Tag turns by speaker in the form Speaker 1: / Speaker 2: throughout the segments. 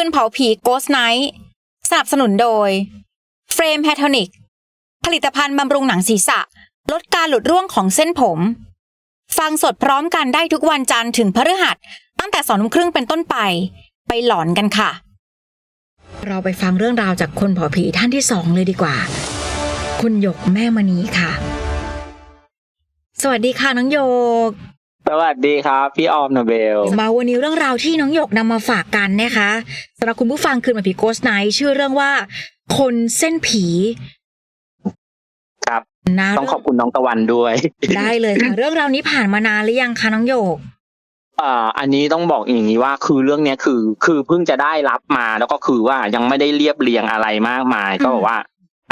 Speaker 1: คืนเผาผี Ghost Night สนับสนุนโดย Frame p a t o n i c ผลิตภัณฑ์บำรุงหนังศีรษะ ลดการหลุดร่วงของเส้นผม ฟังสดพร้อมกันได้ทุกวันจันทร์ถึงพฤหัส ตั้งแต่สองทุ่มครึ่งเป็นต้นไป ไปหลอนกันค่ะ เราไปฟังเรื่องราวจากคนเผาผีท่านที่สองเลยดีกว่า คุณหยกแม่มณีค่ะ สวัสดีค่ะน้องหยก
Speaker 2: สวัสดีครับ พี่ออมโนเบล
Speaker 1: มาวันนี้เรื่องราวที่น้องหยกนำมาฝากกันนะคะสำหรับคุณผู้ฟังคืนมาผีโกสไนชื่อเรื่องว่า คนเส้นผี
Speaker 2: ครับ
Speaker 1: นะ
Speaker 2: ต้องขอบคุณน้องตะวันด้วย
Speaker 1: ได้เลยค่ะเรื่องราวนี้ผ่านมานานหรือยังคะน้องหยก
Speaker 2: อ่าอันนี้ต้องบอกอย่างนี้ว่าคือเรื่องเนี้ยคือ คือเพิ่งจะได้รับมาแล้วก็คือว่ายังไม่ได้เรียบเรียงอะไรมากมาย ก็บอกว่า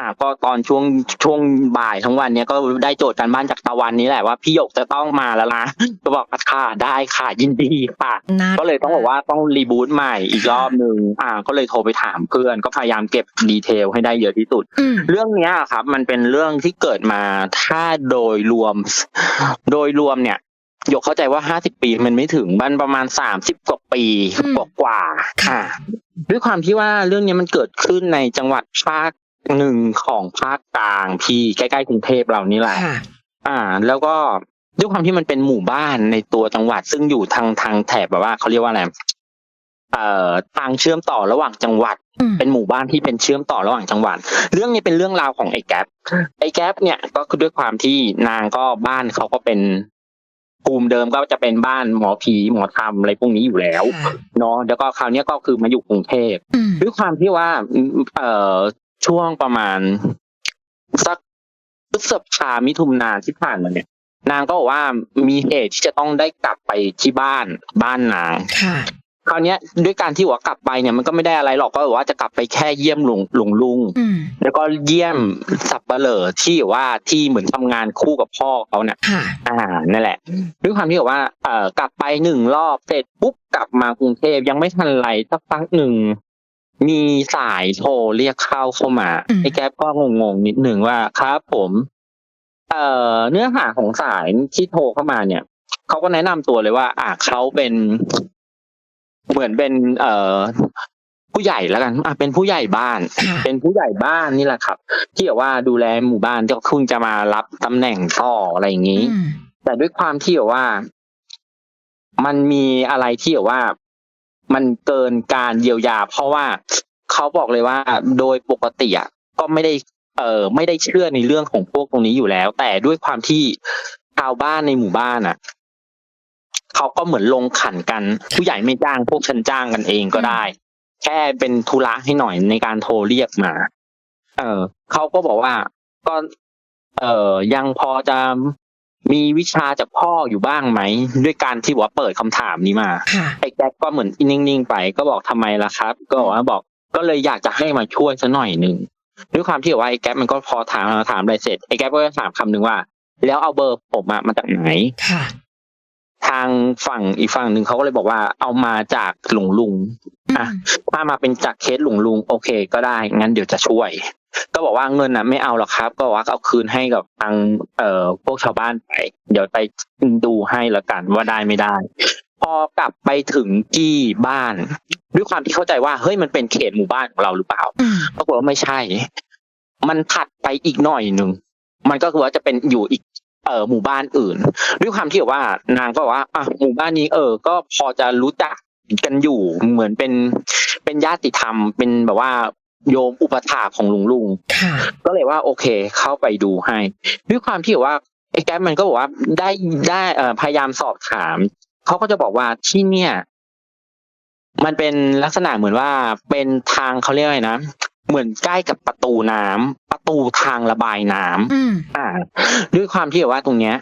Speaker 2: อ่าก็ตอนช่วงช่วงบ่ายทั้งวันเนี้ยก็ได้โจทย์การบ้านจากตะวันนี้แหละว่าพี่หยกจะต้องมาแล้วนะก็บอกค่ะได้ค่ะยินดีค่ะ
Speaker 1: นะ
Speaker 2: ก็เลยต้องบอกว่าต้องรีบูตใหม่อีกรอบหนึ่งอ่า ก็เลยโทรไปถามเพื่อน ก็พยายามเก็บดีเทลให้ได้เยอะที่สุด
Speaker 1: อืม
Speaker 2: เรื่องเนี้ยครับ มันเป็นเรื่องที่เกิดมาถ้าโดยรวม โดยรวมเนี่ยหยกเข้าใจว่าห้าสิบปีมันไม่ถึงมันประมาณสามสิบกว่าปีกว่ากว่าๆค่ะ ด้วยความที่ว่าเรื่องเนี้ยมันเกิดขึ้นในจังหวัดภาค หนึ่งของภาคกลางพี่ใกล้ๆกรุงเทพเรานี่แหละ
Speaker 1: ค่ะ
Speaker 2: อ่า แล้วก็ด้วยความที่มันเป็นหมู่บ้านในตัวจังหวัด ซึ่งอยู่ทางทางแถบแบบว่าเขาเรียกว่าอะไรเอ่อทางเชื่อมต่อระหว่างจังหวัด
Speaker 1: อืม
Speaker 2: เป็นหมู่บ้านที่เป็นเชื่อมต่อระหว่างจังหวัด เรื่องนี้เป็นเรื่องราวของไอ้แก๊ปไอ้แก๊ปเนี่ยก็คือด้วยความที่นางก็บ้านเขาก็เป็นภูมิเดิมก็จะเป็นบ้านหมอผีหมอธรรมอะไรพวกนี้อยู่แล้ว
Speaker 1: ค่ะ
Speaker 2: เนาะแล้วก็คราวเนี้ยก็คือมาอยู่กรุงเทพ
Speaker 1: อืม
Speaker 2: ด้วยความที่ว่าอืมเอ่อ ช่วงประมาณ สักพฤษภามิถุนาที่ผ่านมาเนี่ย นางก็บอกว่ามีเหตุที่จะต้องได้กลับไปที่บ้านบ้านนาง
Speaker 1: ค่ะ
Speaker 2: คราวเนี้ยด้วยการที่ว่ากลับไปเนี่ยมันก็ไม่ได้อะไรหรอกก็บอกว่าจะกลับไปแค่เยี่ยมหลวงหลวงลุง
Speaker 1: อืม
Speaker 2: แล้วก็เยี่ยมสับเปลอที่ว่าที่เหมือนทำงานคู่กับพ่อเขาเนี่ย
Speaker 1: ค่ะ
Speaker 2: อ่านั่นแหละด้วยความที่แบบว่าเอ่อกลับไปหนึ่งรอบเสร็จปุ๊บกลับมากรุงเทพยังไม่ทันไรสักพักหนึ่ง มีสายโทรเรียกเข้าเข้ามา
Speaker 1: อืม
Speaker 2: ไอ้แก๊ปก็งงๆนิดหนึ่งว่าครับผม เอ่อเนื้อหาของสายที่โทรเข้ามาเนี่ยเขาก็แนะนำตัวเลยว่า อ่าเขาเป็น เหมือนเป็น เอ่อ ผู้ใหญ่แล้วกัน อะเป็นผู้ใหญ่บ้าน
Speaker 1: ค่ะ
Speaker 2: เป็นผู้ใหญ่บ้านนี่แหละครับ ที่แบบว่าดูแลหมู่บ้านก็เพิ่งจะมารับตำแหน่งต่ออะไรอย่างนี้
Speaker 1: อืม
Speaker 2: แต่ด้วยความที่แบบว่า มันมีอะไรที่แบบว่า มันเกินการเยียวยา เพราะว่าเขาบอกเลยว่าโดยปกติอะก็ไม่ได้เออไม่ได้เชื่อในเรื่องของพวกตรงนี้อยู่แล้ว แต่ด้วยความที่ชาวบ้านในหมู่บ้านอะเขาก็เหมือนลงขันกัน ผู้ใหญ่ไม่จ้างพวกฉันจ้างกันเองก็ได้ แค่เป็นธุระให้หน่อยในการโทรเรียกมา เออเขาก็บอกว่าก็เออยังพอจะ มีวิชาจากพ่ออยู่บ้างไหม ด้วยการที่ว่าเปิดคำถามนี้มา
Speaker 1: ค่ะ
Speaker 2: ไอ้แก๊กก็เหมือนนิ่งๆไปก็บอกทำไมล่ะครับ ก็บอกว่าบอกก็เลยอยากจะให้มาช่วยซะหน่อยหนึ่งด้วยความที่ว่าไอ้แก๊ปมันก็พอถามถามอะไรเสร็จไอ้แก๊ปก็จะถามคำหนึ่งว่า แล้วเอาเบอร์ผมอะมาจากไหน
Speaker 1: ค่ะ
Speaker 2: ทางฝั่งอีกฝั่งหนึ่งเขาก็เลยบอกว่า เอามาจากหลวงลุงอะถ้ามาเป็นจากเคสหลวงลุง โอเคก็ได้ งั้นเดี๋ยวจะช่วย ก็บอกว่าเงินน่ะไม่เอาหรอกครับ ก็บอกว่าเอาคืนให้กับทางเอ่อพวกชาวบ้านไป เดี๋ยวไปดูให้ละกันว่าได้ไม่ได้ พอกลับไปถึงที่บ้าน ด้วยความที่เข้าใจว่าเฮ้ยมันเป็นเขตหมู่บ้านของเราหรือเปล่า
Speaker 1: อืม
Speaker 2: ปรากฏว่าไม่ใช่ มันถัดไปอีกหน่อยหนึ่งมันก็คือว่าจะเป็นอยู่อีกเอ่อหมู่บ้านอื่น ด้วยความที่แบบว่านางก็บอกว่าอะหมู่บ้านนี้เออ ก็พอจะรู้จักกันอยู่เหมือนเป็นเป็นญาติธรรม เป็นแบบว่า โยมอุปถากของลุงลุง
Speaker 1: ค่ะ
Speaker 2: ก็เลยว่าโอเค เข้าไปดูให้ ด้วยความที่แบบว่าไอ้แก๊ปมันก็บอกว่าได้ได้เอ่อพยายามสอบถามเขาก็จะบอกว่าที่เนี่ย มันเป็นลักษณะเหมือนว่าเป็นทางเขาเรียกอะไรนะเหมือนใกล้กับประตูน้ำประตูทางระบายน้ำ
Speaker 1: อืม
Speaker 2: อ่า ด้วยความที่แบบว่าตรงเนี้ย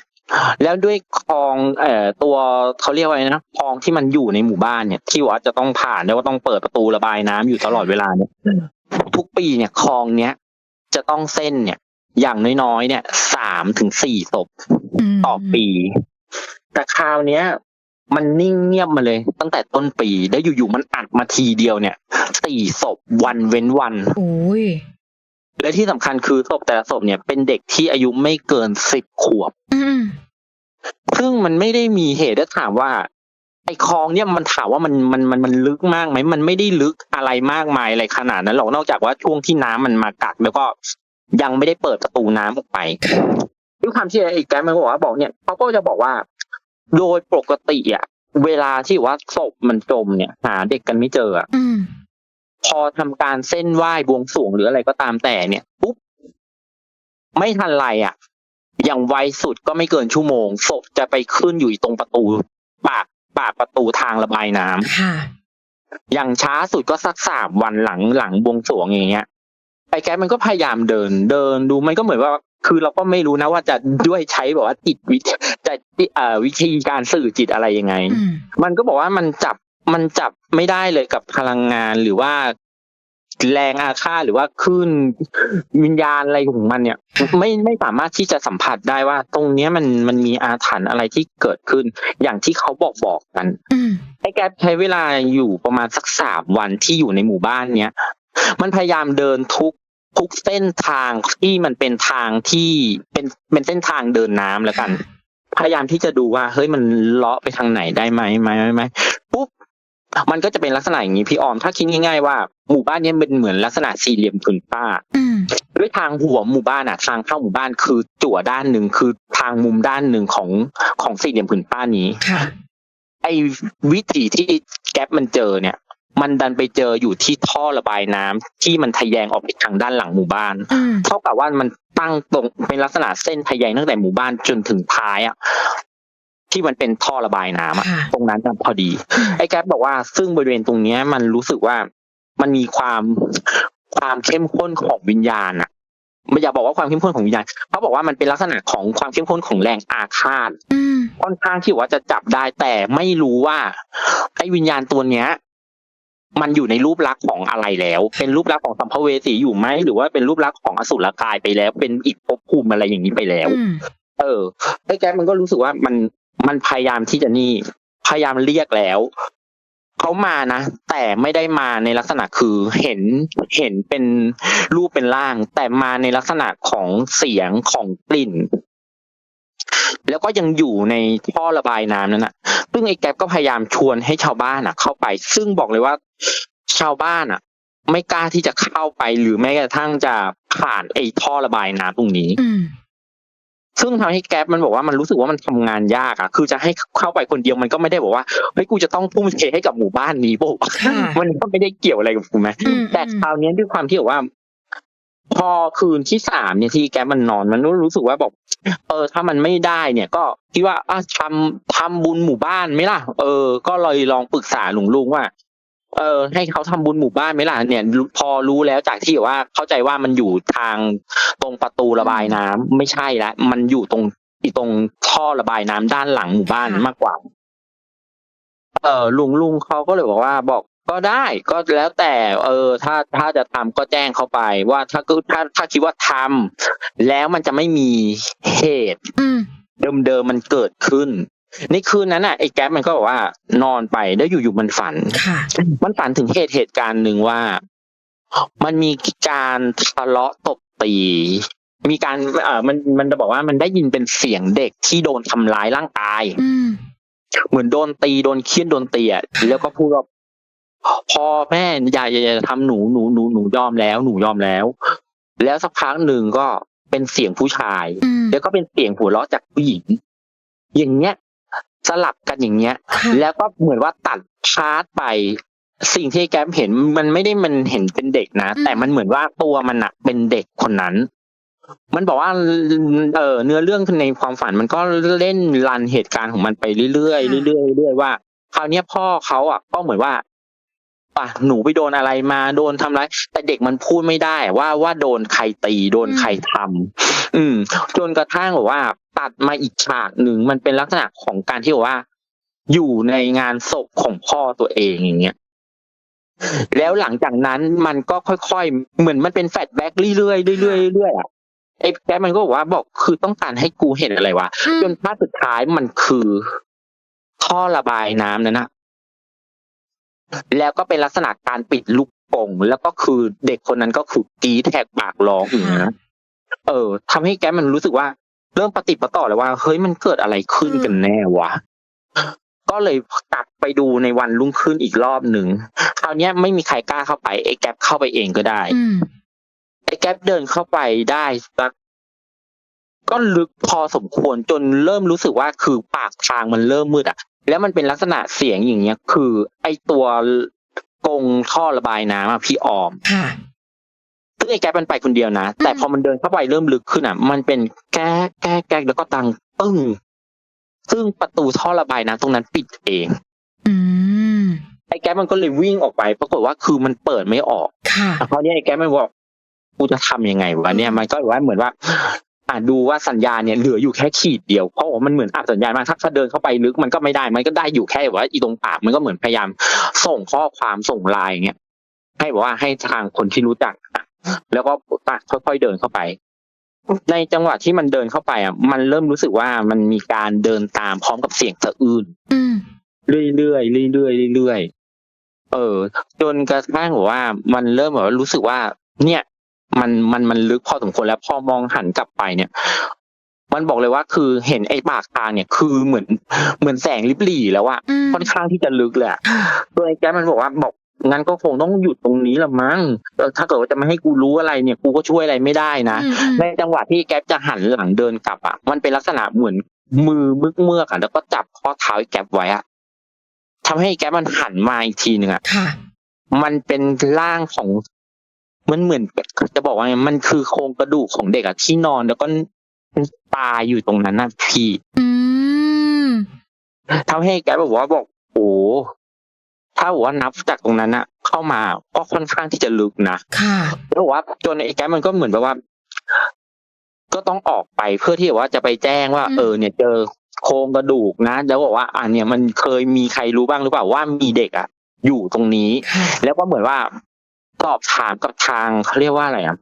Speaker 2: แล้วด้วยคลองเอ่อตัวเขาเรียกว่าอะไรนะคลองที่มันอยู่ในหมู่บ้านเนี่ย ที่ว่าจะต้องผ่านแล้วก็ต้องเปิดประตูระบายน้ำอยู่ตลอดเวลาเนี่ย ทุกปีเนี่ยคลองเนี้ยจะต้องเส้นเนี่ย อย่างน้อยๆเนี่ยสามถึงสี่ศพ
Speaker 1: ม
Speaker 2: ต่อปี แต่คราวเนี้ย มันนิ่งเงียบมาเลย ตั้งแต่ต้นปีแล้วอยู่ๆมันอัดมาทีเดียวเนี่ยสี่ศพวันเว้นวัน
Speaker 1: โอ้ย
Speaker 2: และที่สำคัญคือศพแต่ละศพเนี่ยเป็นเด็กที่อายุไม่เกินสิบขวบ
Speaker 1: อืม
Speaker 2: ซึ่งมันไม่ได้มีเหตุถ้าถามว่า ไอ้คลองเนี่ยมันถามว่ามันมันมันมันลึกมากไหมมันไม่ได้ลึกอะไรมากมายอะไรขนาดนั้นหรอกนอกจากว่าช่วงที่น้ำมันมากักแล้วก็ยังไม่ได้เปิดประตูน้ำออกไปด้วยความที่ไอ้แกรมมันบอกว่าบอกเนี่ยเขาก็จะบอกว่า โดยปกติอะเวลาที่ว่าศพมันจมเนี่ย หาเด็กกันไม่เจออะ
Speaker 1: อืม
Speaker 2: พอทำการเส้นไหว้บวงสรวงหรืออะไรก็ตามแต่เนี่ยปุ๊บไม่ทันไรอะ อย่างไวสุดก็ไม่เกินชั่วโมงศพจะไปขึ้นอยู่ตรงประตู ปาก ปากประตูทางระบายน้ำ
Speaker 1: ค่ะ
Speaker 2: อย่างช้าสุดก็สักสามวันหลังหลังบวงสรวงอย่างเงี้ยไอ้แก๊ปมันก็พยายามเดินเดินดูมันก็เหมือนว่า คือเราก็ไม่รู้นะว่าจะด้วยใช้แบบว่าจิตวิจะเอ่อวิธีการสื่อจิตอะไรยังไง
Speaker 1: อืม
Speaker 2: มันก็บอกว่ามันจับมันจับไม่ได้เลยกับพลังงานหรือว่า แรงอาฆาตหรือว่าคลื่นวิญญาณอะไรของมันเนี่ย ไม่ไม่สามารถที่จะสัมผัสได้ว่า ตรงเนี้ยมันมันมีอาถรรพ์อะไรที่เกิดขึ้น อย่างที่เขาบอกบอกกัน
Speaker 1: อืม
Speaker 2: ไอ้แกปใช้เวลาอยู่ประมาณสักสามวันที่อยู่ในหมู่บ้านเนี้ยมันพยายามเดินทุกทุกเส้นทางที่มันเป็นทางที่เป็นเป็นเส้นทางเดินน้ำแล้วกัน พยายามที่จะดูว่าเฮ้ยมันเลาะไปทางไหนได้ไหมไหมไหมไห มปุ๊บมันก็จะเป็นลักษณะอย่างนี้พี่ออม ถ้าคิดง่ายๆว่าหมู่บ้านเนี้ยเป็นเหมือนลักษณะสี่เหลี่ยมผืนผ้า
Speaker 1: อืม
Speaker 2: ด้วยทางหัวหมู่บ้านอะ ทางเข้าหมู่บ้านคือจั่วด้านหนึ่งคือทางมุมด้านหนึ่งของของสี่เหลี่ยมผืนผ้านี้
Speaker 1: ค่ะ
Speaker 2: ไอ้วิถีที่แก๊ปมันเจอเนี่ย มันดันไปเจออยู่ที่ท่อระบายน้ำที่มันทะแยงออกไปทางด้านหลังหมู่บ้าน
Speaker 1: อืม
Speaker 2: เท่ากับว่ามันตั้งตรงเป็นลักษณะเส้นทะแยงตั้งแต่หมู่บ้านจนถึงท้ายอะ ที่มันเป็นท่อระบายน้ำอะ
Speaker 1: ค่ะ
Speaker 2: ตรงนั้นน่ะพอดี ไอ้แก๊ปบอกว่าซึ่งบริเวณตรงเนี้ย มันรู้สึกว่ามันมีความความเข้มข้นของวิญญาณอะไม่อยากบอกว่าความเข้มข้นของวิญญาณเขาบอกว่ามันเป็นลักษณะของความเข้มข้นของแรงอาฆาต
Speaker 1: อืม
Speaker 2: ค่อนข้างที่ว่าจะจับได้แต่ไม่รู้ว่าไอ้วิญญาณตัวเนี้ย มันอยู่ในรูปลักษณ์ของอะไรแล้ว เป็นรูปลักษณ์ของสัมภเวสีอยู่ไหมหรือว่าเป็นรูปลักษณ์ของอสุรกายไปแล้ว เป็นอีกภพภูมิอะไรอย่างนี้ไปแล้ว
Speaker 1: อืม
Speaker 2: เออไอ้แก๊ปมันก็รู้สึกว่ามัน มันพยายามที่จะนี่ พยายามเรียกแล้วเขามานะ แต่ไม่ได้มาในลักษณะคือเห็นเห็นเป็นรูปเป็นร่าง แต่มาในลักษณะของเสียงของกลิ่น แล้วก็ยังอยู่ในท่อระบายน้ำนั่นนะซึ่งไอ้แก๊ปก็พยายามชวนให้ชาวบ้านอะ เข้าไป ซึ่งบอกเลยว่าชาวบ้านอะ ไม่กล้าที่จะเข้าไปหรือแม้กระทั่งจะผ่านไอ้ท่อระบายน้ำตรงนี้
Speaker 1: อื
Speaker 2: ซึ่งทำให้แก๊ปมันบอกว่ามันรู้สึกว่ามันทำงานยากอะคือจะให้เข้าไปคนเดียวมันก็ไม่ได้บอกว่าเฮ้ยกูจะต้องทุ่มเทให้กับหมู่บ้านนี้ปุ๊บ
Speaker 1: ค่ะ
Speaker 2: มันก็ไม่ได้เกี่ยวอะไรกับกูไหม
Speaker 1: อืม
Speaker 2: แต่คราวเนี้ยด้วยความที่แบบว่า พอคืนที่สามเนี่ยที่แก๊ปมันนอนมันรู้สึกว่าบอก เออ ถ้ามันไม่ได้เนี่ย ก็คิดว่าอะทำทำบุญหมู่บ้านไหมล่ะ เออ ก็เลยลองปรึกษาหลวงลุงว่า เออให้เขาทำบุญหมู่บ้านไหมล่ะเนี่ย พอรู้แล้วจากที่ว่าเข้าใจว่ามันอยู่ทางตรงประตูระบายน้ำไม่ใช่ละมันอยู่ตรงอีตรงท่อระบายน้ำด้านหลังหมู่บ้านมากกว่า เออลุงลุงเขาก็เลยบอกว่าบอกก็ได้ก็แล้วแต่ เออ ถ้าถ้าจะทำก็แจ้งเขาไป ว่าถ้าก็ถ้าถ้าคิดว่าทำแล้วมันจะไม่มีเหตุ
Speaker 1: อืม
Speaker 2: เดิมๆมันเกิดขึ้น ในคืนนั้นน่ะไอ้แก๊ปมันก็บอกว่านอนไปแล้วอยู่ๆมันฝัน
Speaker 1: ค่ะ
Speaker 2: มันฝันถึงเหตุเหตุการณ์หนึ่งว่า มันมีการทะเลาะตบตี มีการเอ่อมันมันจะบอกว่ามันได้ยินเป็นเสียงเด็กที่โดนทำร้ายร่างกาย
Speaker 1: อืม
Speaker 2: เหมือนโดนตีโดนเคี่ยนโดนตีอะแล้วก็พูดว่าพ่อแม่อย่าอย่าอย่าทำหนูหนูหนูหนูยอมแล้ว หนูยอมแล้ว แล้วสักพักหนึ่งก็เป็นเสียงผู้ชาย
Speaker 1: อืม
Speaker 2: แล้วก็เป็นเสียงหัวเราะจากผู้หญิง อย่างเงี้ย สลับกันอย่างเงี้ย
Speaker 1: ค่ะ
Speaker 2: แล้วก็เหมือนว่าตัดพาร์ทไป สิ่งที่แกมเห็นมันไม่ได้มันเห็นเป็นเด็กนะ แต่มันเหมือนว่าตัวมันอะเป็นเด็กคนนั้น มันบอกว่าเออเนื้อเรื่องในความฝันมันก็เล่นรันเหตุการณ์ของมันไปเรื่อยๆเรื่อยๆเรื่อยๆว่าคราวเนี้ยพ่อเขาอะก็เหมือนว่าป่ะหนูไปโดนอะไรมาโดนทำร้ายแต่เด็กมันพูดไม่ได้ ว่าว่าโดนใครตีโดนใครทำอืม จนกระทั่งแบบว่า ตัดมาอีกฉากหนึ่งมันเป็นลักษณะของการที่แบบว่า อยู่ในงานศพของพ่อตัวเองอย่างเงี้ยแล้วหลังจากนั้นมันก็ค่อยๆ เหมือนมันเป็นแฟลชแบ็กเรื่อยๆเรื่อยๆเรื่อยๆอะไอ้แกมันก็บอกว่าบอกคือต้องการให้กูเห็นอะไรวะ
Speaker 1: อืม
Speaker 2: จนภาพสุดท้ายมันคือ ท่อระบายน้ำนั่นนะแล้วก็เป็นลักษณะการปิดลูกโป่งแล้วก็คือเด็กคนนั้นก็คือกรีดแทกปากร้องอย่างนี้ยนะเออทำให้แกมันรู้สึกว่า เริ่มปฏิดประต่อเลยว่า เฮ้ยมันเกิดอะไรขึ้นกันแน่วะก็เลยกลับไปดูในวันรุ่งขึ้นอีกรอบหนึ่งคราวเนี้ยไม่มีใครกล้าเข้าไปไอ้แก๊ปเข้าไปเองก็ได้
Speaker 1: อืม
Speaker 2: ไอ้แก๊ปเดินเข้าไปได้สักก็ลึกพอสมควรจนเริ่มรู้สึกว่าคือปากทางมันเริ่มมืดอะ แล้วมันเป็นลักษณะเสียงอย่างเงี้ย คือ ไอ้ตัวกรงท่อระบายน้ำอะพี่ออม
Speaker 1: ค่ะ
Speaker 2: ซึ่งไอ้แก๊ปมันไปคนเดียวนะ แต่พอมันเดินเข้าไปเริ่มลึกขึ้นอะ มันเป็นแก๊กแก๊กแก๊กแล้วก็ตังปึ้งซึ่งประตูท่อระบายน้ำตรงนั้นปิดเอง
Speaker 1: อืม
Speaker 2: ไอ้แก๊ปมันก็เลยวิ่งออกไป ปรากฏว่าคือมันเปิดไม่ออก
Speaker 1: ค่ะ
Speaker 2: คราวนี้ไอ้แก๊ปมันบอกกูจะทำยังไงวะเนี่ยมันก็ว่าเหมือนว่า อ่าดูว่าสัญญาณเนี่ยเหลืออยู่แค่ขีดเดียวเพราะว่ามันเหมือนอับสัญญาณมากถ้าถ้าเดินเข้าไปลึกมันก็ไม่ได้ มันก็ได้อยู่แค่ว่าอีตรงปากมันก็เหมือนพยายาม ส่งข้อความส่งไลน์เงี้ยให้บอกว่าให้ทางคนที่รู้จัก แล้วก็อะค่อยๆเดินเข้าไป ในจังหวะที่มันเดินเข้าไปอะ มันเริ่มรู้สึกว่ามันมีการเดินตามพร้อมกับเสียงสะอื้น
Speaker 1: อืม
Speaker 2: เรื่อยๆเรื่อยๆเรื่อยๆเออ จนกระทั่งแบบว่า มันเริ่มแบบว่ารู้สึกว่า เนี่ย มันมันมันลึกพอสมควรแล้วพอมองหันกลับไปเนี่ย มันบอกเลยว่าคือเห็นไอ้ปากทางเนี่ย คือเหมือนเหมือนแสงลิบหลี่แล้วอะ
Speaker 1: อืม
Speaker 2: ค่อนข้างที่จะลึกเลยอะโดยไอ้แก๊ปมันบอกว่าบอก งั้นก็คงต้องหยุดตรงนี้ละมั้งเออถ้าเกิดว่าจะไม่ให้กูรู้อะไรเนี่ย กูก็ช่วยอะไรไม่ได้นะ
Speaker 1: อืมอืม
Speaker 2: ในจังหวะที่แก๊ปจะหันหลังเดินกลับอะ มันเป็นลักษณะเหมือนมือมึกเมือกอะแล้วก็จับข้อเท้าไอ้แก๊ปไว้อะทำให้แก๊ปมันหันมาอีกทีหนึ่งอะ
Speaker 1: ค่ะ
Speaker 2: มันเป็นร่างของมันเหมือนจะบอกว่าไงมันคือโครงกระดูกของเด็กอะที่นอนแล้วก็ตายอยู่ตรงนั้นน่ะพี่
Speaker 1: อืม
Speaker 2: ทำให้แก๊ปบอกว่าบอกโอ้ ถ้าบอกว่านับจากตรงนั้นอะเข้ามาก็ค่อนข้างที่จะลึกนะ
Speaker 1: ค่ะ
Speaker 2: แล้วบอกว่าจนไอ้แก๊ปมันก็เหมือนแบบว่า ก็ต้องออกไปเพื่อที่แบบว่าจะไปแจ้งว่า
Speaker 1: อืม
Speaker 2: เออ เนี่ยเจอโครงกระดูกนะ แล้วบอกว่า อ่าเนี่ยมันเคยมีใครรู้บ้างหรือเปล่าว่ามีเด็กอะอยู่ตรงนี้
Speaker 1: ค่ะ
Speaker 2: แล้วก็เหมือนว่าสอบถามกับทางเขาเรียกว่าอะไรอะ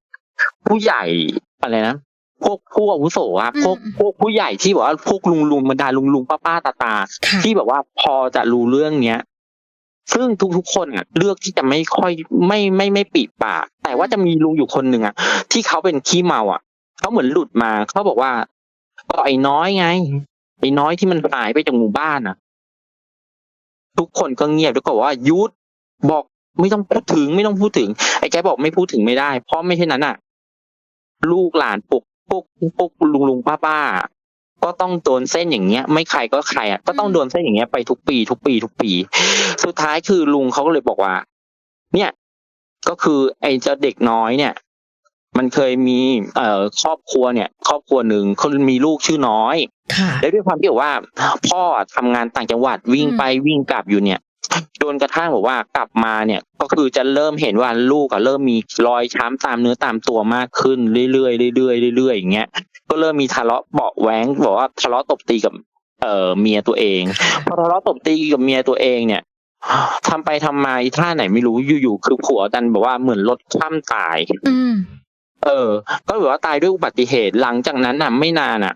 Speaker 2: ผู้ใหญ่อะไรนะพวกผู้อาวุโสอะพวกพวกผู้ใหญ่ที่บอกว่าพวกลุงลุงบรรดาลุงลุงป้าป้าตาตา
Speaker 1: ค่ะ
Speaker 2: ที่แบบว่าพอจะรู้เรื่องเนี้ย ซึ่งทุกๆคนอะเลือกที่จะไม่ค่อยไม่ไม่ไม่ปิดปาก แต่ว่าจะมีลุงอยู่คนหนึ่งอะที่เขาเป็นขี้เมาอะเขาเหมือนหลุดมาเขาบอกว่าก็ไอ้น้อยไงไอ้น้อยที่มันหายไปจากหมู่บ้านอะ ทุกคนก็เงียบแล้วก็บอกว่ายุดบอกไม่ต้องพูดถึงไม่ต้องพูดถึง ไอ้แกบอกไม่พูดถึงไม่ได้ เพราะไม่ใช่นั้นอะ ลูกหลานปลุกพวกพวกลุงลุงป้าป้า ก็ต้องโดนเส้นอย่างเงี้ย ไม่ใครก็ใครอะก็ต้องโดนเส้นอย่างเงี้ยไปทุกปี ทุกปี ทุกปี สุดท้ายคือลุงเขาก็เลยบอกว่า เนี่ย ก็คือไอ้เจ้าเด็กน้อยเนี่ย มันเคยมีเอ่อครอบครัวเนี่ย ครอบครัวหนึ่งเขามีลูกชื่อน้อย
Speaker 1: ค่ะ
Speaker 2: แล้วด้วยความที่แบบว่า พ่อทำงานต่างจังหวัดวิ่ง
Speaker 1: อืม
Speaker 2: ไปวิ่งกลับอยู่เนี่ยจนกระทั่งแบบว่ากลับมาเนี่ยก็คือจะเริ่มเห็นว่าลูกอะเริ่มมีรอยช้ำตามเนื้อตามตัวมากขึ้นเรื่อยๆเรื่อยๆเรื่อยๆอย่างเงี้ย ก็เริ่มมีทะเลาะเบาะแว้งบอกว่าทะเลาะตบตีกับ เอ่อเมียตัวเองพอทะเลาะตบตีกับเมียตัวเองเนี่ยทำไปทำมาอีท่าไหนไม่รู้อยู่ๆคือผัวดันแบบว่าเหมือนรถคว่ำตาย
Speaker 1: อืม
Speaker 2: เออ ก็แบบว่าตายด้วยอุบัติเหตุหลังจากนั้นน่ะไม่นานอะ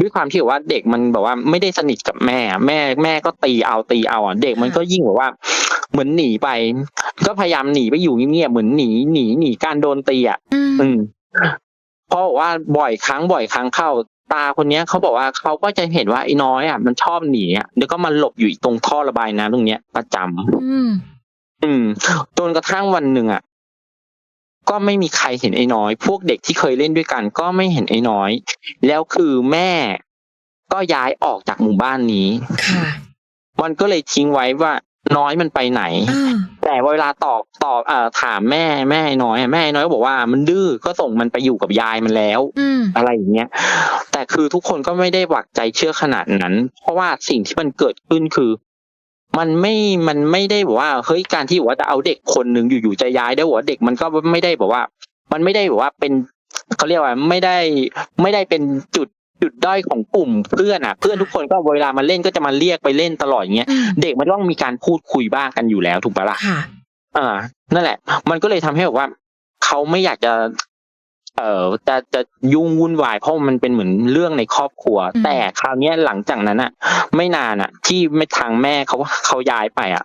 Speaker 2: ด้วยความที่แบบว่าเด็กมันแบบว่าไม่ได้สนิทกับแม่อะแม่แม่ก็ตีเอาตีเอาอะเด็กมันก็ยิ่งแบบว่า เหมือนหนีไป ก็พยายามหนีไปอยู่เงียบๆเหมือนหนีหนีหนีการโดนตีอะ
Speaker 1: อืม
Speaker 2: อืมเพ ราะว่าบ่อยครั้งบ่อยครั้งเข้า ตาคนเนี้ยเขาบอกว่าเขาก็จะเห็นว่าไอ้น้อยอะมันชอบหนีอะแล้วก็มาหลบอยู่ตรงท่อระบายน้ำตรงเนี้ยประจำ
Speaker 1: อืม
Speaker 2: อืมจนกระทั่งวันหนึ่งอะก็ไม่มีใครเห็นไอ้น้อย พวกเด็กที่เคยเล่นด้วยกัน ก็ไม่เห็นไอ้น้อย แล้วคือแม่ก็ย้ายออกจากหมู่บ้านนี้
Speaker 1: ค่ะ
Speaker 2: มันก็เลยทิ้งไว้ว่า น้อยมันไปไหน
Speaker 1: อ่า
Speaker 2: แต่เวลาตอบตอบเอ่อถามแม่แม่ไอ้น้อยอะแม่ไอ้น้อยก็บอกว่ามันดื้อก็ส่งมันไปอยู่กับยายมันแล้ว
Speaker 1: อืม
Speaker 2: อะไรอย่างเงี้ย แต่คือทุกคนก็ไม่ได้หวักใจเชื่อขนาดนั้น เพราะว่าสิ่งที่มันเกิดขึ้นคือ มันไม่ มันไม่ได้บอกว่า เฮ้ย การที่บอกว่าจะเอาเด็กคนหนึ่งอยู่ๆจะย้ายได้บอกว่าเด็กมันก็ไม่ได้บอกว่า มันไม่ได้บอกว่าเป็นเขาเรียกว่าไม่ได้ไม่ได้เป็นจุด จุดด้อยของกลุ่มเพื่อนอะ เพื่อนทุกคนก็เวลามาเล่นก็จะมาเรียกไปเล่นตลอดอย่างเงี้ย
Speaker 1: อืม
Speaker 2: เด็กมันต้องมีการพูดคุยบ้างกันอยู่แล้วถูกปะล่ะ
Speaker 1: ค่ะ
Speaker 2: อ่า นั่นแหละ มันก็เลยทำให้แบบว่าเขาไม่อยากจะ เอ่อจะจะยุ่งวุ่นวายเพราะมันเป็นเหมือนเรื่องในครอบครัว
Speaker 1: อืม
Speaker 2: แต่คราวเนี้ยหลังจากนั้นอะ ไม่นานอะ ที่ไม่ทางแม่เขาเขาย้ายไปอะ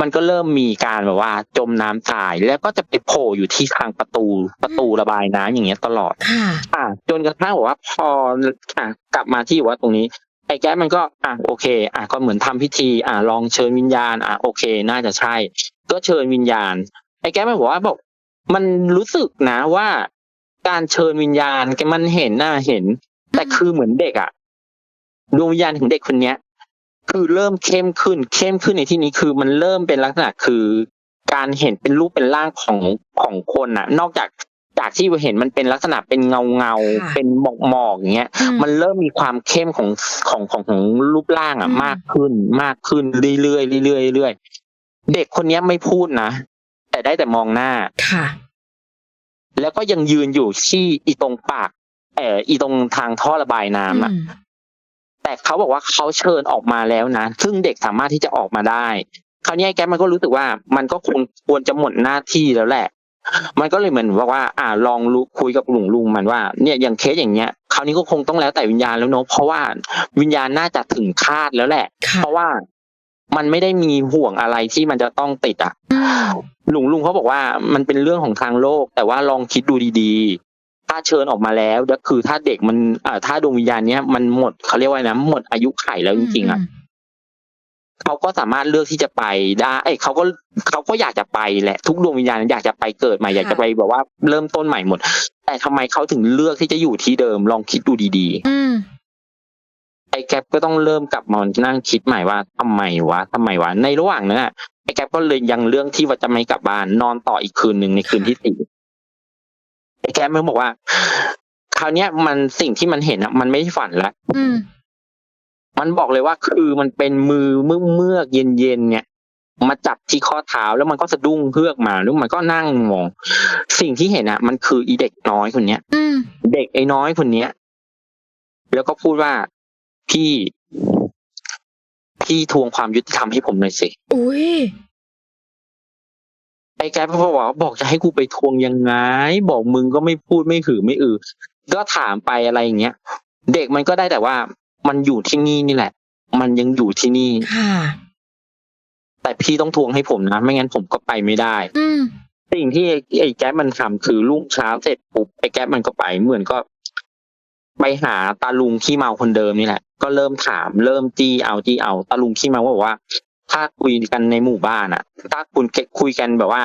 Speaker 2: มันก็เริ่มมีการแบบว่า จมน้ำตายแล้วก็จะไปโผล่อยู่ที่ทางประตูประตูระบายน้ำอย่างเงี้ยตลอด
Speaker 1: ค่ะ
Speaker 2: อ่าจนกระทั่งบอกว่าพออะกลับมาที่ว่าตรงนี้ไอ้แก๊ปมันก็อะโอเค อะก็เหมือนทำพิธี อะลองเชิญวิญญาณ อะโอเค น่าจะใช่ ก็เชิญวิญญาณ ไอ้แก๊ปมันบอกว่าบอก มันรู้สึกนะว่า การเชิญวิญญาณแกมันเห็นน่าเห็น แต่คือเหมือนเด็กอะดวงวิญญาณของเด็กคนเนี้ย คือเริ่มเข้มขึ้น เข้มขึ้นในที่นี้คือมันเริ่มเป็นลักษณะคือ การเห็นเป็นรูปเป็นร่างของของคนน่ะ นอกจากจากที่เห็นมันเป็นลักษณะเป็นเงาเงาๆ
Speaker 1: ค่ะ
Speaker 2: เป็นหมอกหมอกๆอย่างเงี้ย
Speaker 1: อื
Speaker 2: มันเริ่มมีความเข้มของของของของรูปร่างอะ
Speaker 1: อืม
Speaker 2: มากขึ้นมากขึ้นเรื่อยๆเรื่อยๆเรื่อยๆเด็กคนเนี้ยไม่พูดนะแต่ได้แต่มองหน้า
Speaker 1: ค่ะ
Speaker 2: แล้วก็ยังยืนอยู่ที่อีตรงปากเอออีตรงทางท่อระบายน้ำอะ
Speaker 1: อืม
Speaker 2: แต่เขาบอกว่าเขาเชิญออกมาแล้วนะ ซึ่งเด็กสามารถที่จะออกมาได้คราวนี้ไอ้แก๊ปมันก็รู้สึกว่ามันก็คงควรจะหมดหน้าที่แล้วแหละ มันก็เลยเหมือนว่าว่า อ่าลองรู้คุยกับลุงลุงมันว่า เนี่ยอย่างเคสอย่างเงี้ยคราวนี้ก็คงต้องแล้วแต่วิญญาณแล้วเนอะเพราะว่าวิญญาณน่าจะถึงคาดแล้วแหละ
Speaker 1: ค่ะ
Speaker 2: เพราะว่ามันไม่ได้มีห่วงอะไรที่มันจะต้องติดอะ
Speaker 1: อืม
Speaker 2: ลุงลุงเขาบอกว่ามันเป็นเรื่องของทางโลก แต่ว่าลองคิดดูดีๆ ถ้าเชิญออกมาแล้วก็คือถ้าเด็กมันอ่าถ้าดวงวิญญาณเนี้ยมันหมดเขาเรียกว่าไงนะหมดอายุไขแล้วจริงๆอะเขาก็สามารถเลือกที่จะไปได้เอ้ยเขาก็เขาก็อยากจะไปแหละ ทุกดวงวิญญาณอยากจะไปเกิดใหม่อยากจะไปแบบว่าเริ่มต้นใหม่หมด แต่ทำไมเขาถึงเลือกที่จะอยู่ที่เดิมลองคิดดูดีๆ
Speaker 1: อืม
Speaker 2: ไอ้แก๊ปก็ต้องเริ่มกลับมานั่งคิดใหม่ว่าทำไมวะทำไมวะในระหว่างนั้นอะไอ้แก๊ปก็เลยยังเรื่องที่ว่าจะไม่กลับบ้านนอนต่ออีกคืนหนึ่งในคืนที่สี่ ไอ้แก๊ปมันบอกว่าคราวเนี้ยมันสิ่งที่มันเห็นอะมันไม่ใช่ฝันละ
Speaker 1: อืม
Speaker 2: มันบอกเลยว่าคือมันเป็นมือเมือกเมือกเย็นเย็นๆเนี่ย มาจับที่ข้อเท้าแล้วมันก็สะดุ้งเฮือกมาแล้วมันก็นั่งมอง สิ่งที่เห็นอะมันคืออีเด็กน้อยคนเนี้ย
Speaker 1: อืม
Speaker 2: เด็กไอ้น้อยคนเนี้ย แล้วก็พูดว่าพี่พี่ทวงความยุติธรรมให้ผมหน่อยสิ
Speaker 1: อุ้ย
Speaker 2: ไอ้แกก็บอกว่าบอกจะให้กูไปทวงยังไง บอกมึงก็ไม่พูดไม่หือไม่อือ ก็ถามไปอะไรอย่างเงี้ย เด็กมันก็ได้แต่ว่า มันอยู่ที่นี่นี่แหละ มันยังอยู่ที่นี่
Speaker 1: ค่ะ
Speaker 2: แต่พี่ต้องทวงให้ผมนะ ไม่งั้นผมก็ไปไม่ได้
Speaker 1: อืม
Speaker 2: สิ่งที่ไอ้ไอ้แก๊ปมันทำคือรุ่งเช้าเสร็จปุ๊บไอ้แก๊ปมันก็ไปเหมือนก็ ไปหาตาลุงขี้เมาคนเดิมนี่แหละ ก็เริ่มถามเริ่มจี้เอาจี้เอาตาลุงขี้เมาก็บอกว่า ถ้าคุยกันในหมู่บ้านอะถ้าคุณคุยกันแบบว่า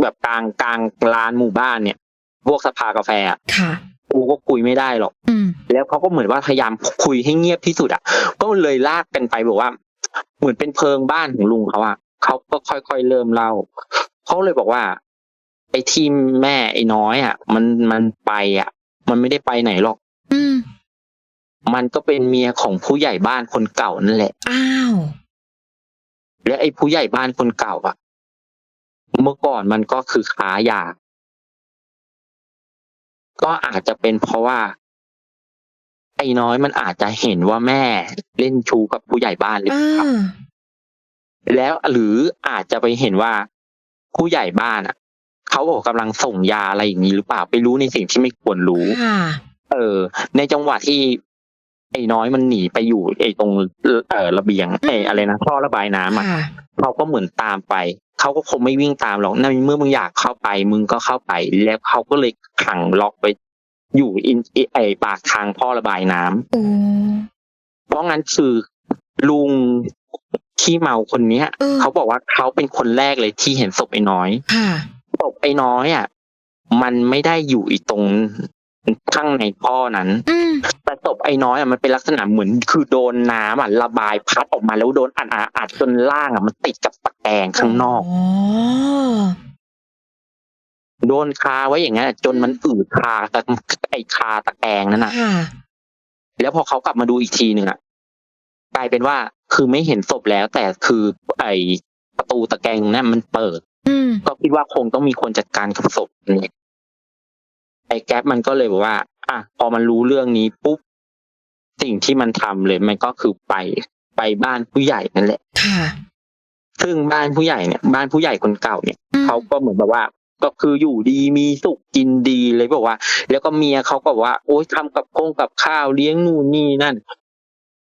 Speaker 2: แบบกลางกลางลานหมู่บ้านเนี่ย พวกสภากาแฟอะ
Speaker 1: ค่ะ
Speaker 2: กูก็คุยไม่ได้หรอก
Speaker 1: อืม
Speaker 2: แล้วเขาก็เหมือนว่าพยายามคุยให้เงียบที่สุดอะ ก็เลยลากกันไปบอกว่า เหมือนเป็นเพิงบ้านของลุงเขาอะเขาก็ค่อยๆเริ่มเล่าเขาเลยบอกว่าไอ้ที่แม่ไอ้น้อยอะ มันมันไปอะ มันไม่ได้ไปไหนหรอก
Speaker 1: อืม
Speaker 2: มันก็เป็นเมียของผู้ใหญ่บ้านคนเก่านั่นแหละ
Speaker 1: อ้าว
Speaker 2: และไอ้ผู้ใหญ่บ้านคนเก่าอะเมื่อก่อนมันก็คือค้ายา ก็อาจจะเป็นเพราะว่า ไอ้น้อยมันอาจจะเห็นว่าแม่เล่นชูกับผู้ใหญ่บ้านหรือ
Speaker 1: อ่
Speaker 2: เปล่าาแล้วหรืออาจจะไปเห็นว่าผู้ใหญ่บ้านอะเขาบอกกำลังส่งยาอะไรอย่างนี้หรือเปล่า ไปรู้ในสิ่งที่ไม่ควรรู้
Speaker 1: ค่ะ
Speaker 2: เออ ในจังหวะที่ ไอ้น้อยมันหนีไปอยู่ไอ้ตรงเออระเบียงไอ้อะไรนะท่อระบายน้ำอะ
Speaker 1: ค่ะ
Speaker 2: เขาก็เหมือนตามไปเขาก็คงไม่วิ่งตามหรอกในเมื่อมึงอยากเข้าไป มึงก็เข้าไปแล้วเขาก็เลยขังล็อกไปอยู่อินไอปากทางท่อระบายน้ำ
Speaker 1: โอ้
Speaker 2: เพราะงั้นคือลุงขี้เมาคนเนี้ย
Speaker 1: เออ
Speaker 2: เขาบอกว่าเขาเป็นคนแรกเลยที่เห็นศพไอ้น้อย
Speaker 1: ค่ะ
Speaker 2: ศพไอ้น้อยอะมันไม่ได้อยู่อีตรงข้างในท่อนั้น
Speaker 1: อืม
Speaker 2: แต่ศพไอ้น้อยอะมันเป็นลักษณะเหมือน คือโดนน้ำอะระบายพัดออกมาแล้วโดนอัดอัดอัดจนล่างอะมันติดกับตะแกรงข้างนอก
Speaker 1: อ๋อ
Speaker 2: โดนคาไว้อย่างนั้นจนมันอืดคาแต่ไอ้คาตะแกรงนั่นน่ะ
Speaker 1: ค่ะ
Speaker 2: แล้วพอเขากลับมาดูอีกทีหนึ่งอะกลายเป็นว่าคือไม่เห็นศพแล้ว แต่คือไอ้ประตูตะแกรงนั่นมันเปิด
Speaker 1: อืม
Speaker 2: ก็คิดว่าคงต้องมีคนจัดการกับศพนี่ ไอ้แก๊ปมันก็เลยบอกว่า อะพอมันรู้เรื่องนี้ปุ๊บสิ่งที่มันทำเลยมันก็คือไปไปบ้านผู้ใหญ่นั่นแหละ
Speaker 1: ค่ะ
Speaker 2: ซึ่งบ้านผู้ใหญ่เนี่ย บ้านผู้ใหญ่คนเก่าเนี่ย
Speaker 1: อืม
Speaker 2: เขาก็เหมือนแบบว่าก็คืออยู่ดีมีสุขกินดีเลยบอกว่า แล้วก็เมียเขาก็บอกว่า โอ๊ยทำกับคงกับข้าวเลี้ยงนู่นนี่นั่น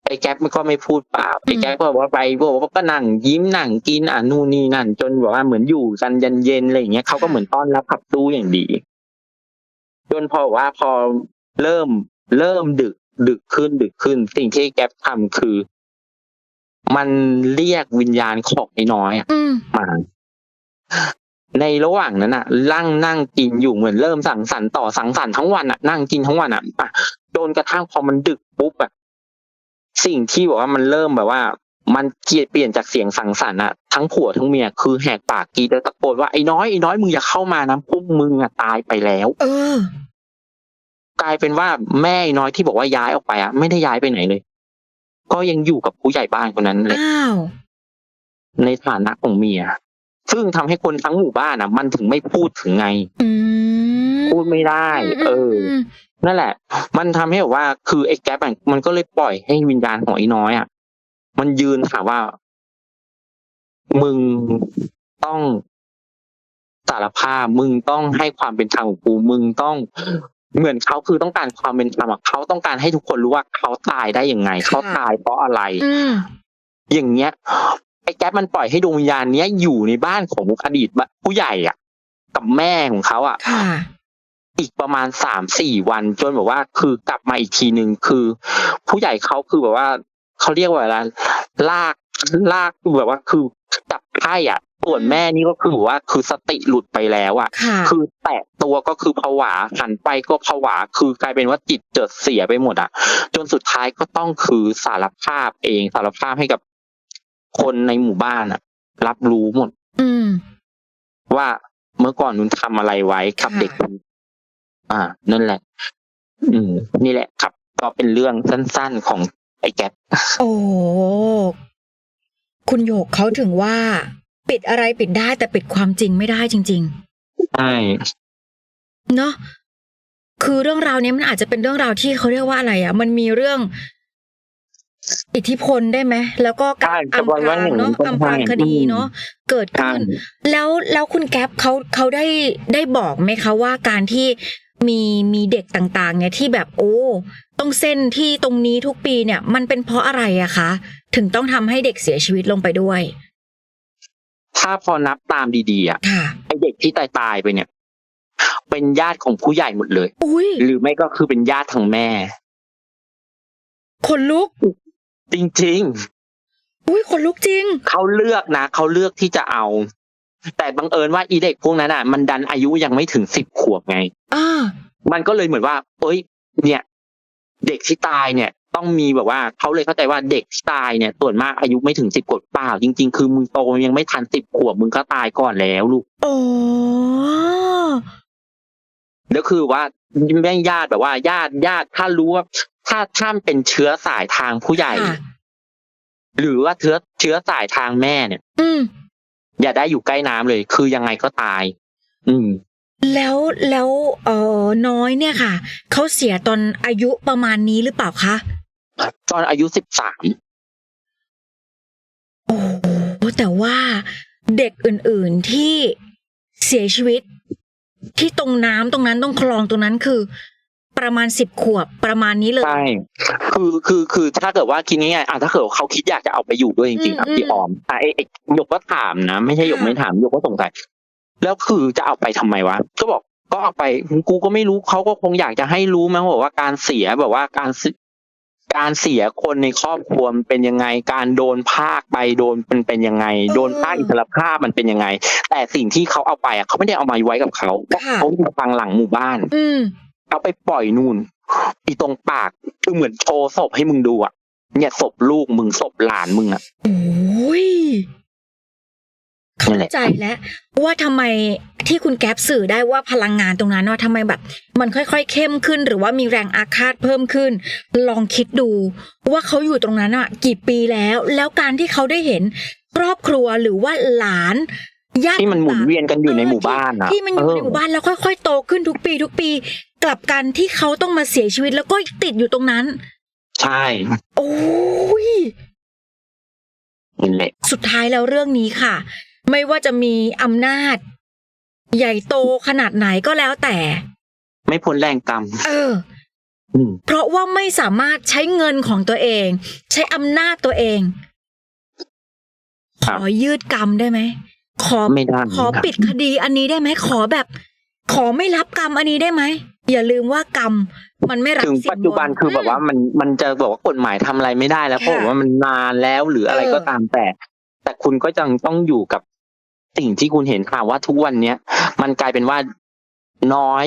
Speaker 2: ไอ้แก๊ปมันก็ไม่พูดเปล่าไอ้แก๊ปก็บอกว่าไปบอกว่าก็นั่งยิ้มนั่งกินอะนู่นนี่นั่น จนบอกว่าเหมือนอยู่กันยันเย็นๆอะไรอย่างเงี้ยเขาก็เหมือนต้อนรับขับตู้อย่างดี จนพอว่าพอเริ่มเริ่มดึกดึกขึ้นดึกขึ้น สิ่งที่แก๊ปทำคือ มันเรียกวิญญาณของไอ้น้อยอะ
Speaker 1: อืม
Speaker 2: มาในระหว่างนั้นอะนั่งนั่งกินอยู่เหมือนเริ่มสังสรรค์ต่อสังสรรค์ทั้งวันอะนั่งกินทั้งวันอะอะโดนกระทั่งพอมันดึกปุ๊บอะสิ่งที่บอกว่ามันเริ่มแบบว่า มันเกลียดเปลี่ยนจากเสียงสังสรรค์อะทั้งผัวทั้งเมียคือแหกปากกรีดแล้วตะโกนว่าไอ้น้อยไอ้น้อยมึงอย่าเข้ามานะพวกมึงอะตายไปแล้ว
Speaker 1: เออ
Speaker 2: กลายเป็นว่าแม่ไอ้น้อยที่บอกว่าย้ายออกไปอะไม่ได้ย้ายไปไหนเลย ก็ยังอยู่กับผู้ใหญ่บ้านคนนั้นเลย
Speaker 1: อ้าว
Speaker 2: ในฐานะของเมีย ซึ่งทำให้คนทั้งหมู่บ้านอะมันถึงไม่พูดถึงไง
Speaker 1: อืม
Speaker 2: พูดไม่ได้ เออ
Speaker 1: ม
Speaker 2: นั่นแหละ มันทำให้แบบว่า คือไอ้แก๊ปอะมันก็เลยปล่อยให้วิญญาณของไอ้น้อยอะ มันยืนถามว่า มึงต้องสารภาพ มึงต้องให้ความเป็นธรรมกับกู มึงต้องเหมือนเขาคือต้องการความเป็นธรรมอะเขาต้องการให้ทุกคนรู้ว่าเขาตายได้ยังไง เขาตายเพราะอะไร
Speaker 1: อืม
Speaker 2: อย่างเงี้ยไอ้แก๊ปมันปล่อยให้ดวงวิญญาณเนี้ยอยู่ในบ้านของอดีตผู้ใหญ่อะ กับแม่ของเขาอะ
Speaker 1: ค่ะ
Speaker 2: อีกประมาณสามสี่วันจนแบบว่าคือกลับมาอีกทีหนึ่งคือ ผู้ใหญ่เขาคือแบบว่า เขาเรียกว่าอะไรลากลากแบบว่าคือจับไพ่อะส่วนแม่นี่ก็คือแบบว่าคือสติหลุดไปแล้วอะ
Speaker 1: ค่ะ
Speaker 2: คือแตะตัวก็คือผวาหันไปก็ผวาคือกลายเป็นว่าจิตเจิดเสียไปหมดอะ จนสุดท้ายก็ต้องคือสารภาพเองสารภาพให้กับคนในหมู่บ้านอะ รับรู้หมด
Speaker 1: อืม
Speaker 2: ว่าเมื่อก่อนนุนทำอะไรไว้กับ
Speaker 1: ค่ะ
Speaker 2: เด็กคนนี้อ่า นั่นแหละ อืม นี่แหละครับ ก็เป็นเรื่องสั้น ๆของ ไอ้แก๊ป
Speaker 1: โอ้คุณโยกเขาถึงว่า ปิดอะไรปิดได้แต่ปิดความจริงไม่ได้จริง
Speaker 2: ใช่
Speaker 1: ๆเนาะคือเรื่องราวเนี้ยมันอาจจะเป็นเรื่องราวที่เขาเรียกว่าอะไรอะ่ะ มันมีเรื่อง อิทธิพลได้ไหมแล้วก็การ
Speaker 2: ใช่
Speaker 1: อำพรางเนาะอำพรางคดีเนาะเกิด
Speaker 2: ใช่
Speaker 1: ขึ้น แล้วแล้วคุณแก๊ปเขาเขาได้ได้บอกไหมคะว่าการที่ มีมีเด็กต่างๆ เนี่ยที่แบบโอ้ต้องเส้นที่ตรงนี้ทุกปีเนี่ย มันเป็นเพราะอะไรอะคะ ถึงต้องทำให้เด็กเสียชีวิตลงไปด้วย
Speaker 2: ถ้าพอนับตามดีๆอะ
Speaker 1: ค่ะ
Speaker 2: ไอ้เด็กที่ตายตายๆไปเนี่ย เป็นญาติของผู้ใหญ่หมดเลย
Speaker 1: อุ้ย
Speaker 2: หรือไม่ก็คือเป็นญาติทางแม่
Speaker 1: ขนลุก
Speaker 2: จริง
Speaker 1: อุ้ยขนลุก จริง
Speaker 2: ๆเขาเลือกนะเขาเลือกที่จะเอา แต่บังเอิญว่าอีเด็กพวกนั้นอะมันดันอายุยังไม่ถึงสิบขวบไง
Speaker 1: อ่า
Speaker 2: มันก็เลยเหมือนว่า เอ้ย เนี่ย เด็กที่ตายเนี่ย ต้องมีแบบว่าเขาเลยเข้าใจว่าเด็กที่ตายเนี่ยส่วนมากอายุไม่ถึงสิบขวบเปล่า จริง ๆ คือมึงโตยังไม่ทันสิบขวบมึงก็ตายก่อนแล้วลูก
Speaker 1: โอ้
Speaker 2: แล้วคือว่าแม่ญาติแบบว่าญาติญาติถ้ารู้ว่าถ้าถ้าเป็นเชื้อสายทางผู้ใหญ่
Speaker 1: ค่ะ
Speaker 2: หรือว่าเชื้อเชื้อสายทางแม่เนี่ย
Speaker 1: อืม
Speaker 2: อย่าได้อยู่ใกล้น้ำเลย คือยังไงก็ตาย อืม
Speaker 1: แล้วแล้วเออน้อยเนี่ยค่ะเขาเสียตอนอายุประมาณนี้หรือเปล่าคะ
Speaker 2: ตอนอายุสิบสาม
Speaker 1: โอ้โหแต่ว่าเด็กอื่นๆที่เสียชีวิตที่ตรงน้ำตรงนั้นตรงคลองตรงนั้นคือ ประมาณสิบขวบประมาณนี้เลย
Speaker 2: ใช่คือคือคือถ้าเกิดว่าคิดง่ายๆอะถ้าเกิดว่าเขาคิดอยากจะเอาไปอยู่ด้วยจริงๆอะ
Speaker 1: อืม
Speaker 2: พี่ออมอะไอ้ไอ้หยกก็ถามนะ ไม่ใช่หยก
Speaker 1: ค่ะ
Speaker 2: ไม่ถามหยกก็สงสัยแล้วคือจะเอาไปทำไมวะก็บอกก็เอาไปกูก็ไม่รู้เขาก็คงอยากจะให้รู้มั้งบอกว่าการเสียแบบว่าการเสียการเสียคนในครอบครัวมันเป็นยังไง การโดนภาคไปโดนเป็นเป็นยังไง โดนภาคอิสรภาพมันเป็นยังไง แต่สิ่งที่เขาเอาไปอะเขาไม่ได้เอามาไว้กับเขาเพราะ
Speaker 1: ค่ะ
Speaker 2: เขาอยู่ทางหลังหมู่บ้าน
Speaker 1: อืม
Speaker 2: เอาไปปล่อยนู่น อีตรงปากคือเหมือนโชว์ศพให้มึงดูอะ เนี่ยศพลูกมึงศพหลานมึงอะ
Speaker 1: โอ้ย
Speaker 2: นั่
Speaker 1: เข้าน
Speaker 2: แหละ
Speaker 1: ใจแล้วว่าทำไมที่คุณแก๊ปสื่อได้ว่าพลังงานตรงนั้นว่าทำไมแบบ มันค่อย ๆ เข้มขึ้น หรือว่ามีแรงอาฆาตเพิ่มขึ้น ลองคิดดู ว่าเขาอยู่ตรงนั้นอะ กี่ปีแล้ว แล้วการที่เขาได้เห็นครอบครัวหรือว่าหลาน ญาติ
Speaker 2: ที่มันหมุน
Speaker 1: ต่างๆ
Speaker 2: เวียนกันอยู่ในหมู่บ้านอะ
Speaker 1: ที่มันอยู่ในหมู่บ้านแล้วค่อยๆโตขึ้นทุกปีทุกปี กลับกันที่เขาต้องมาเสียชีวิตแล้วก็ติดอยู่ตรงนั้น
Speaker 2: ใช่
Speaker 1: โอ้ย
Speaker 2: นั่นแหละ
Speaker 1: สุดท้ายแล้วเรื่องนี้ค่ะ ไม่ว่าจะมีอำนาจ ใหญ่โตขนาดไหนก็แล้วแต่
Speaker 2: ไม่พ้นแรงกรรม
Speaker 1: เออ
Speaker 2: อืม
Speaker 1: เพราะว่าไม่สามารถใช้เงินของตัวเอง ใช้อำนาจตัวเองข
Speaker 2: ครับ
Speaker 1: อยืดกรรมได้ไหม ขอ
Speaker 2: ไม่ได้
Speaker 1: ขอปิดคดีอันนี้ได้ไหมขอแบบ ขอไม่รับกรรมอันนี้ได้ไหมอย่าลืมว่ากรรมมันไม่รัก
Speaker 2: ถึง
Speaker 1: สิ่
Speaker 2: ปัจจุบันคือแบบว่ามันมันจะบอกว่ากฎหมายทำอะไรไม่ได้แล้วเพราะว่ามันนานแล้วหรืออะไร
Speaker 1: เออ
Speaker 2: ก็ตามแต่ แต่คุณก็ยังต้องอยู่กับสิ่งที่คุณเห็นค่ะว่าทุกวันเนี้ยมันกลายเป็นว่าน้อย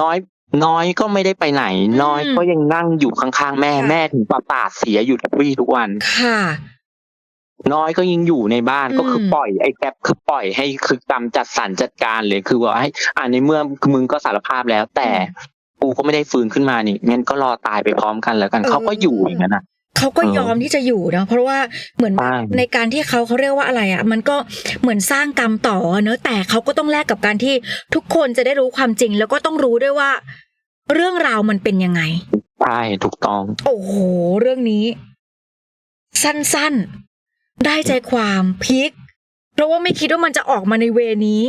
Speaker 2: น้อยน้อยก็ไม่ได้ไปไหน น้อยก็ยังนั่งอยู่ข้างๆแม่แม่ถึงประสาทเสียอยู่ทุกวี่ทุกวัน
Speaker 1: ค่ะ
Speaker 2: น้อยก็ยังอยู่ในบ้าน
Speaker 1: อืม
Speaker 2: ก็คือปล่อยไอ้แก๊ปคือปล่อยให้คือกรรมจัดสรรจัดการเลยคือว่าให้อ่าในเมื่อมึงก็สารภาพแล้ว แต่กูก็ไม่ได้ฟื้นขึ้นมานี่งั้นก็รอตายไปพร้อมกันแล้วกันเขาก็อยู่อย่างนั้นนะ
Speaker 1: เขาก็
Speaker 2: เออย
Speaker 1: อมที่จะอยู่เนอะเพราะว่าเหมือนแบบ
Speaker 2: ใช่
Speaker 1: ในการที่เขาเขาเรียกว่าอะไรอะ มันก็เหมือนสร้างกรรมต่อเนอะแต่เขาก็ต้องแลกกับการที่ทุกคนจะได้รู้ความจริง แล้วก็ต้องรู้ด้วยว่า เรื่องราวมันเป็นยังไง
Speaker 2: ใช่ถูกต้อง
Speaker 1: โอ้โหเรื่องนี้ สั้นๆ ได้ใจความพีคเพราะว่าไม่คิดว่ามันจะออกมาในเวนี้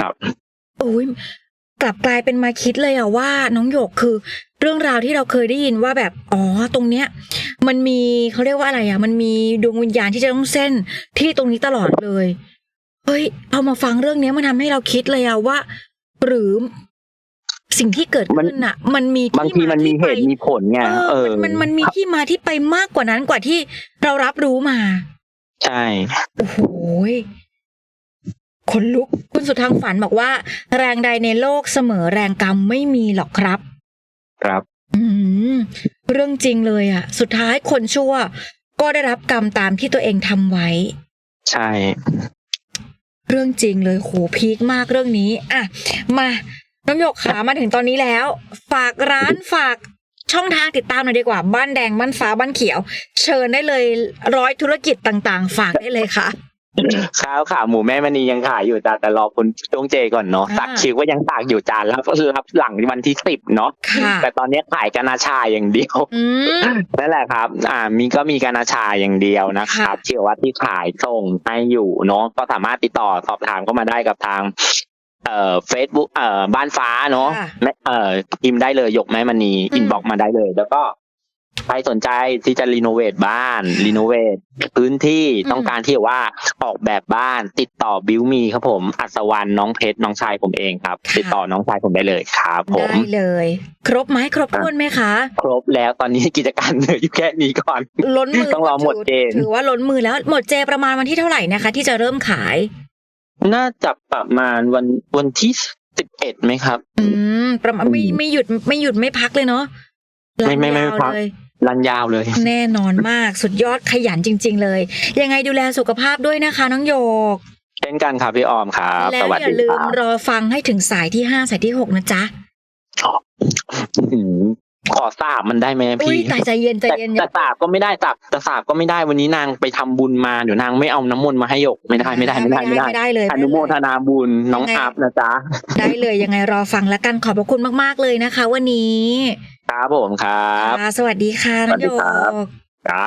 Speaker 2: ครับ
Speaker 1: โอ้ยกลับกลายเป็นมาคิดเลยอะว่า น้องหยกคือ เรื่องราวที่เราเคยได้ยินว่าแบบอ๋อตรงเนี้ย มันมีเขาเรียกว่าอะไรอะมันมีดวงวิญญาณที่จะต้องเส้นที่ตรงนี้ตลอดเลยเฮ้ยพอมาฟังเรื่องเนี้ยมันทำให้เราคิดเลยอะว่า หรือ สิ่งที่เกิดขึ้นอะมันมี
Speaker 2: บางทีมันมี
Speaker 1: ที่
Speaker 2: เห
Speaker 1: ไป
Speaker 2: ตุมีผลไง
Speaker 1: เอ
Speaker 2: เอ
Speaker 1: อ
Speaker 2: อ
Speaker 1: มันมันมันมีที่มาที่ไปมากกว่านั้นกว่าที่เรารับรู้มา
Speaker 2: ใช่
Speaker 1: โอ้โหยขนลุกคุณสุดทางฝันบอกว่า แรงใดในโลกเสมอแรงกรรมไม่มีหรอกครับ
Speaker 2: ครับ
Speaker 1: อืมเรื่องจริงเลยอะ สุดท้ายคนชั่ว ก็ได้รับกรรมตามที่ตัวเองทำไว้
Speaker 2: ใช่
Speaker 1: เรื่องจริงเลยโหพีคมากเรื่องนี้ อะ มา น้องหยกขามาถึงตอนนี้แล้ว ฝากร้านฝากช่องทางติดตามหน่อยดีกว่า บ้านแดงบ้านฟ้าบ้านเขียว เชิญได้เลยร้อยธุรกิจต่างๆ ฝากได้เลยค่ะ
Speaker 2: ข้าวขาหมูแม่มณียังขายอยู่แต่แต่รอคุณช่วงเจก่อนเนาะ
Speaker 1: อ่า
Speaker 2: สักคิวก็ยังตากอยู่จานรับรับหลังวันที่สิบเนาะ
Speaker 1: ค่ะ
Speaker 2: แต่ตอนนี้ขายกานาชาอย่างเดียว
Speaker 1: อืม
Speaker 2: นั่นแหละครับ อ่ามีก็มีการนาชาอย่างเดียวนะครับ
Speaker 1: ค่ะ
Speaker 2: เชื่อว่าที่ขายส่งให้อยู่เนาะก็สามารถติดต่อสอบถามเข้ามาได้กับทาง เอ่อเฟซบุ๊กเอ่อบ้านฟ้าเนาะ
Speaker 1: ค่ะ
Speaker 2: แม่เอ่อพิมพ์ได้เลยหยกแม่มณี
Speaker 1: อืม
Speaker 2: อินบ็อกมาได้เลย แล้วก็ใครสนใจที่จะรีโนเวทบ้าน รีโนเวทพื้นที่
Speaker 1: อืม
Speaker 2: ต้องการที่ว่าออกแบบบ้าน ติดต่อบิวมีครับผม อัศวรรณน้องเพชรน้องชายผมเองครับ ติดต่อน้องชายผมได้เลยครับผม
Speaker 1: ได้เลย ครบไหมครบถ้วนไหมคะ
Speaker 2: ครบแล้วตอนนี้กิจการเหลืออยู่แค่นี้ก่อน
Speaker 1: ล้นมือ
Speaker 2: ต้องรอหมดเจน
Speaker 1: ถือว่าล้นมือแล้วหมดเจประมาณวันที่เท่าไหร่นะคะ ที่จะเริ่มขาย
Speaker 2: น่าจะประมาณวันวันที่สิบเอ็ดไหมครับ
Speaker 1: อืม ประมาณไม่
Speaker 2: อืม
Speaker 1: ไม่หยุดไม่หยุดไม่พักเลยเนาะ
Speaker 2: ไม่ไม่ไม่
Speaker 1: รันยาว
Speaker 2: พัก
Speaker 1: เลย
Speaker 2: รันยาวเลย
Speaker 1: แน่นอนมากสุดยอดขยันจริง ๆ เลย ยังไงดูแลสุขภาพด้วยนะคะ น้องโยก
Speaker 2: เช่นกันครับพี่ออมครับ
Speaker 1: แล้
Speaker 2: ส
Speaker 1: ว
Speaker 2: วัส
Speaker 1: อย่า
Speaker 2: ดี
Speaker 1: ลื
Speaker 2: ค
Speaker 1: ม
Speaker 2: รับ
Speaker 1: รอฟังให้ถึงสายที่ห้าสายที่หกนะจ๊ะ
Speaker 2: อื้อหือ ขอสาบมันได้ไหม
Speaker 1: อุ้ย
Speaker 2: พี่
Speaker 1: ตายใจเย็นใจ
Speaker 2: แต่
Speaker 1: เย็น
Speaker 2: แต่สาบก็ไม่ได้สาบแต่สาบก็ไม่ได้วันนี้นางไปทำบุญมาเดี๋ยวนางไม่เอาน้ำมนต์มาให้หยกไม่ได้ไม่ได้ไม่ได้ไม่ได้
Speaker 1: ไม่ได้เลย
Speaker 2: อนุโมทนาบุญน้อง
Speaker 1: ยังไง
Speaker 2: อัพนะจ๊ะ
Speaker 1: ได้เลยยังไงรอฟังแล้วกันขอบพระคุณมากๆเลยนะคะ วันนี้
Speaker 2: ครับผมครับ
Speaker 1: ค่ะสวัสดีค่ะน้องโย
Speaker 2: สวัสดีครับ
Speaker 1: ก
Speaker 2: จ้า